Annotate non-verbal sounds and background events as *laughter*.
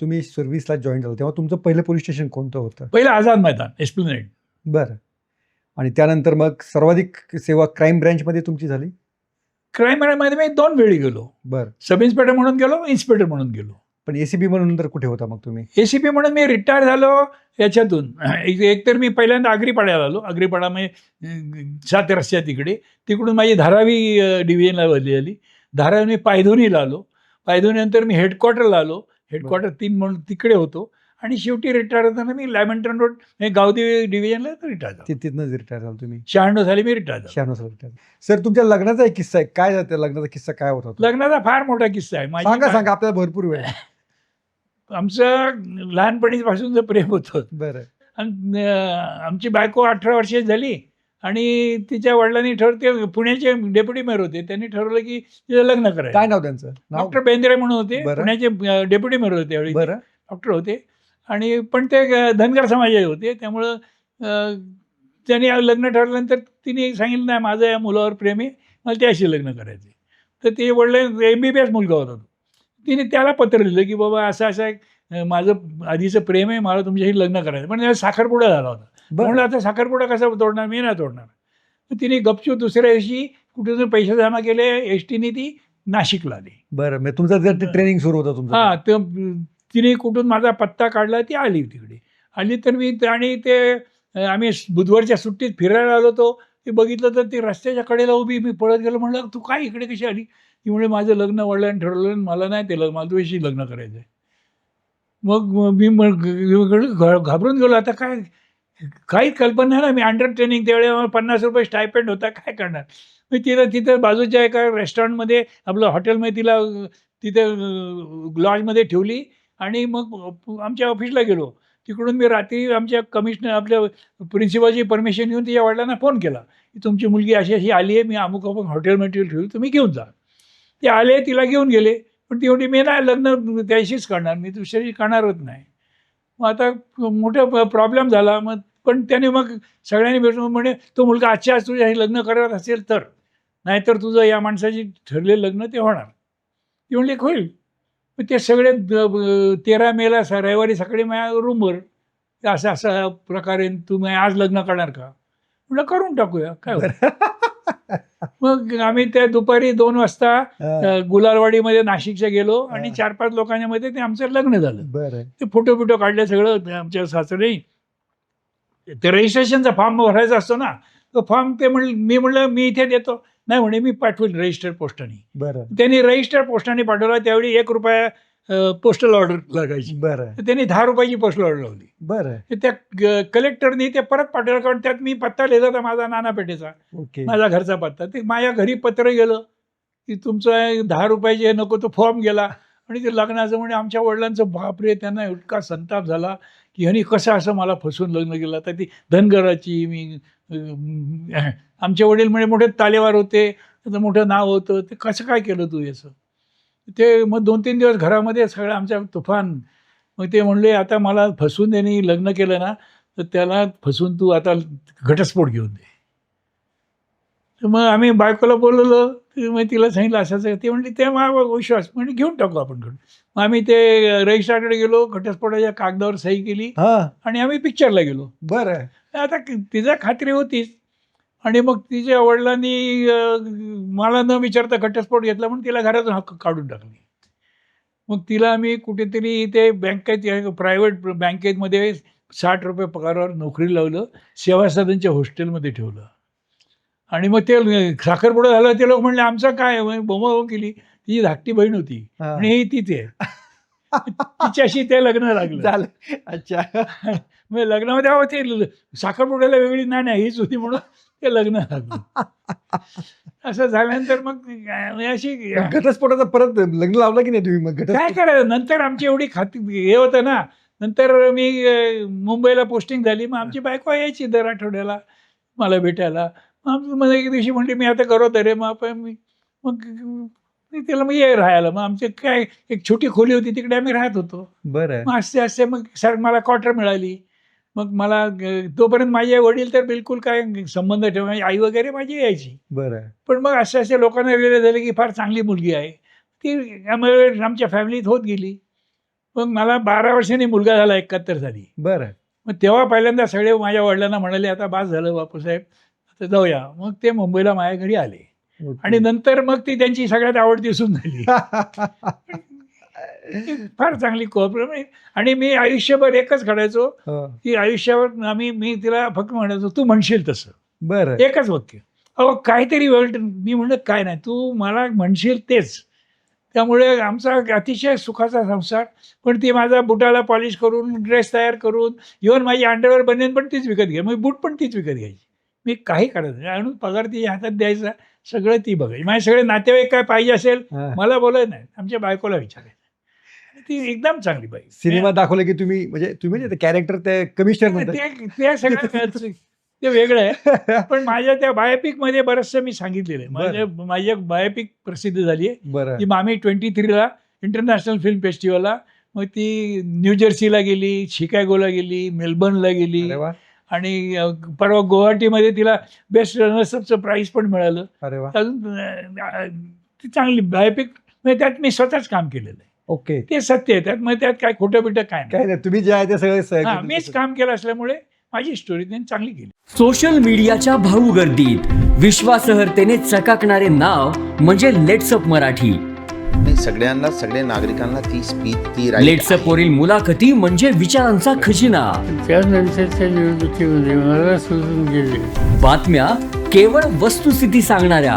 तुम्ही सर्व्हिसला जॉईन झाला तेव्हा तुमचं पहिलं पोलीस स्टेशन कोणतं होतं? पहिलं आझाद मैदान एस्प्लेनेड बरं. आणि त्यानंतर मग सर्वाधिक सेवा क्राईम ब्रँचमध्ये तुमची झाली? क्राईममध्ये मी दोन वेळी गेलो. बरं. सब इन्स्पेक्टर म्हणून गेलो इन्स्पेक्टर म्हणून गेलो. पण एसीबी म्हणून नंतर कुठे होता मग तुम्ही? एसीपी म्हणून मी रिटायर झालो याच्यातून. एक एक तर मी पहिल्यांदा आग्रीपाड्याला आलो. आग्रीपाडा म्हणजे सात रस्त्या तिकडे. तिकडून माझी धारावी डिव्हिजनला बदली झाली धारावी मी पायधोनीला आलो. पायधोनीनंतर मी हेडक्वार्टरला आलो. हेडक्वार्टर तीन म्हणून तिकडे होतो आणि शेवटी रिटायर होताना मी लॅमेंटन रोड हे गावदेवी डिव्हिजनला रिटायर झालो. तिथनंच रिटायर झाला तुम्ही. शहाण्णव साली मी रिटायर झालो. शहाण्णव साल रिटायर सर तुमच्या लग्नाचा एक किस्सा आहे. काय जातं लग्नाचा किस्सा काय होता? लग्नाचा फार मोठा किस्सा आहे. माझी सांगा सांगा. आपल्याला भरपूर वेळ. *laughs* आमचं लहानपणीपासूनचं प्रेम होतं. बरं. आणि आमची बायको अठरा वर्षाची झाली. आणि तिच्या वडिलांनी ठरवते पुण्याचे डेप्युटी मेयर होते त्यांनी ठरवलं की तिचं लग्न करायचं. काय नाव त्यांचं? नाव? डॉक्टर बेंद्रे म्हणून होते बरं. पुण्याचे डेप्युटी मेयर होते त्यावेळी बरं. डॉक्टर होते. आणि पण ते अं, धनगर समाजाचे होते त्यामुळं अं, त्यांनी लग्न ठरवल्यानंतर तिने सांगितलं नाही माझं या मुलावर प्रेम आहे मला त्याशी लग्न करायचं तर ते वडील एम बी बी एस मुलगा होता तो. तिने त्याला पत्र लिहिलं की बाबा असं असं एक, अं, माझं आधीचं प्रेम आहे मला तुमच्याशी लग्न करायचं पण त्याला साखरपुडा झाला होता. म्हणलं बरं आता साखरपुडा कसा तोडणार? मी नाही तोडणार. तिने गपचूप दुसऱ्या दिवशी कुठे पैसे जमा केले एस टीने ती नाशिकला आली. बरं म्हणजे तुमचं जर ट्रेनिंग सुरू होतं तुमचं. हां तर तिने कुठून माझा पत्ता काढला ती आली तिकडे. आली तर मी आणि ते आम्ही बुधवारच्या सुट्टीत फिरायला आलो होतो. ते बघितलं तर ती रस्त्याच्या कडेला उभी मी पळत गेलो म्हणलं तू काय इकडे कशी आली? ती म्हणजे माझं लग्न वडिलांनी ठरवलं आणि मला नाही ते लग्न मला तुझ्याशी लग्न करायचं आहे मग मी मग घाबरून गेलो. आता काय काही कल्पना नाही. ना मी अंडर ट्रेनिंग त्यावेळेला पन्नास रुपये स्टायपेंड होता. काय करणार? मी तिथं तिथं बाजूच्या एका रेस्टॉरंटमध्ये आपलं हॉटेलमध्ये तिला तिथे लॉजमध्ये ठेवली आणि मग आमच्या ऑफिसला गेलो. तिकडून मी रात्री आमच्या कमिशनर आपल्या प्रिन्सिपलची परमिशन घेऊन तिच्या वडिलांना फोन केला. की तुमची मुलगी अशी अशी आली आहे. मी अमुक अमुक हॉटेल मटेरियल ठेवली. तुम्ही घेऊन जा. ते आले तिला घेऊन गेले. पण ती मी नाही लग्न त्याशीच करणार. मी दुसऱ्याशी करणारच नाही. मग आता मोठा प्रॉब्लेम झाला. मग पण त्याने मग सगळ्यांनी भेटून म्हणे तो मुलगा आजच्या आज तुझ्या लग्न करत असेल तर नाहीतर तुझं या माणसाची ठरलेलं लग्न ते होणार. ती म्हणली होईल. मग ते सगळे तेरा मेला स- रविवारी सकाळी माझ्या रूमवर ते असं असा प्रकारे तुम्ही आज लग्न करणार का? म्हटलं करून टाकूया. काय मग आम्ही त्या दुपारी दोन वाजता गुलालवाडीमध्ये नाशिकच्या गेलो आणि. चार पाच लोकांच्या मध्ये ते आमचं लग्न झालं. बरं. ते फोटो बिटो काढले सगळं ते आमच्या सासरे. ते रजिस्ट्रेशनचा फॉर्म भरायचा असतो ना तो फॉर्म ते म्हण मी म्हणलं मी इथे देतो. नाही म्हणे मी पाठवेल रजिस्टर पोस्टाने. बरं. त्यांनी रजिस्टर पोस्टाने पाठवला त्यावेळी एक रुपया पोस्टल ऑर्डर लागायची. बरं. तर त्यांनी दहा रुपयाची पोस्टल ऑर्डर लावली. बरं. तर त्या कलेक्टरनी ते परत पाठवलं कारण त्यात मी पत्ता लिहिला होता माझा नाना पेठेचा. माझा घरचा पत्ता. ते माझ्या घरी पत्र गेलं की तुमचं दहा रुपयाचे हे नको तो फॉर्म गेला. आणि ते लग्नाचं म्हणजे आमच्या वडिलांचं बापरे त्यांना इतका संताप झाला की ह्यांनी कसं असं मला फसवून लग्न केलं. आता ती धनगराची मी आमचे वडील म्हणजे मोठे तालेवार होते त्याचं मोठं नाव होतं. ते कसं काय केलं तू याचं ते मग दोन तीन दिवस घरामध्ये सगळं आमच्या तुफान मग ते म्हणले आता मला फसवून त्यांनी लग्न केलं ना तर त्याला फसवून तू आता घटस्फोट घेऊन दे. तर मग आम्ही बायकोला बोलवलं मग तिला सांगितलं असं ती म्हणली ते मला विश्वास म्हणजे घेऊन टाकू आपण घडून मग आम्ही ते रजिस्ट्रारकडे गेलो घटस्फोटाच्या कागदावर सही केली हां. आणि आम्ही पिक्चरला गेलो. बरं. आता तिचा खात्री होतीच. आणि मग तिच्या वडिलांनी मला न विचारता घटस्फोट घेतला म्हणून तिला घरातून हक्क काढून टाकली. मग तिला आम्ही कुठेतरी ते बँकेत प्रायव्हेट बँकेमध्ये साठ रुपये पगारावर नोकरी लावलं सेवा सदनच्या हॉस्टेलमध्ये ठेवलं. आणि मग ते साखरपुडा झालं ते लोक म्हणले आमचं काय बोंबाबोंब केली. तिची धाकटी बहीण होती. आणि ही तिथे तिच्याशी ते लग्न लागलं. झालं. अच्छा. *laughs* मग लग्नामध्ये अहो ते साखरपुड्याला वेगळी नाही नाही हीच होती म्हणून ते लग्न लागलं असं झाल्यानंतर मग अशी घटस्फोटाचं परत लग्न लावलं की नाही तुम्ही मग काय करायचं? नंतर आमची एवढी खाती हे होतं ना नंतर मी मुंबईला पोस्टिंग झाली. मग आमची बायको यायची दर आठवड्याला मला भेटायला. मग मला एक दिवशी म्हणली मी आता करत रे मग आपण मी मग तिला मग ये राहायला. मग आमचे काय एक छोटी खोली होती तिकडे आम्ही राहत होतो. बरं. मग असते असते मग सर मला क्वार्टर मिळाली. मग मला तोपर्यंत माझे वडील तर बिलकुल काय संबंध ठेव आई वगैरे माझी यायची. बरं. पण मग असे असे लोकांना रिअलाइज झाले की फार चांगली मुलगी आहे. ती त्यामुळे आमच्या फॅमिलीत होत गेली. मग मला बारा वर्षांनी मुलगा झाला एकाहत्तर साली. बरं. मग तेव्हा पहिल्यांदा सगळे माझ्या वडिलांना म्हणाले आता बास झालं बापूसाहेब. आता जाऊया. मग ते मुंबईला माझ्या घरी आले. आणि नंतर मग ती त्यांची सगळ्यात आवडती सून झाली. *laughs* फार चांगली कोऑपरेट आणि मी आयुष्यभर एकच करायचो हो. की आयुष्यावर आम्ही मी तिला फक्त म्हणायचो तू म्हणशील तसं. बरं. एकच वाक्य. अहो काहीतरी वेळ मी म्हणलं काय नाही तू मला म्हणशील तेच. त्यामुळे आमचा अतिशय सुखाचा संसार पण ती माझा बुटाला पॉलिश करून ड्रेस तयार करून इव्हन माझी अंडरवेअर बनेन पण तीच विकत घ्यायची मग बूट पण तीच विकत घ्यायची. मी काही करत नाही. आणि पगार तिच्या हातात द्यायचा सगळं ती बघायची. माझे सगळे नातेवाईक काय पाहिजे असेल. मला बोलायचं नाही. आमच्या बायकोला विचारायचं. ती एकदम चांगली बाई. सिनेमा दाखवलं की तुम्ही म्हणजे तुम्ही म्हणजे कॅरेक्टर ते कमिशनर ते ते सगळं ते वेगळं आहे. *laughs* पण माझ्या त्या बायोपिकमध्ये बरचसं मी सांगितलेलं आहे. माझ्या माझी एक बायोपिक प्रसिद्ध झाली आहे. ती मामी ट्वेंटी थ्रीला इंटरनॅशनल फिल्म फेस्टिवलला मग ती न्यूजर्सीला गेली शिकागोला गेली मेलबर्नला गेली. आणि परवा गुवाहाटीमध्ये तिला बेस्ट रनर्सअपचं प्राईज पण मिळालं. अजून ती चांगली बायोपिक म्हणजे त्यात मी स्वतःच काम केलेलं आहे. ओके. ते सत्य आहे. त्यात मग त्यात काय खोटं बिटं काय नाही. काय नाही तुम्ही जे आहे ते सगळे हा, मीच काम केलं असल्यामुळे माझी स्टोरी त्यांनी चांगली केली. सोशल मीडियाच्या भाऊ गर्दीत विश्वासहर्तेने चकाकणारे नाव म्हणजे लेट्सअप मराठी. नाही सगळ्यांना सगळ्या नागरिकांना ती स्पीच ती right लेट्सअप आहे. वरील मुलाखती म्हणजे विचारांचा खजिना. त्यानंतरच्या निवडणुकीमध्ये मला सोडून गेले. बातम्या केवळ वस्तुस्थिती सांगणाऱ्या.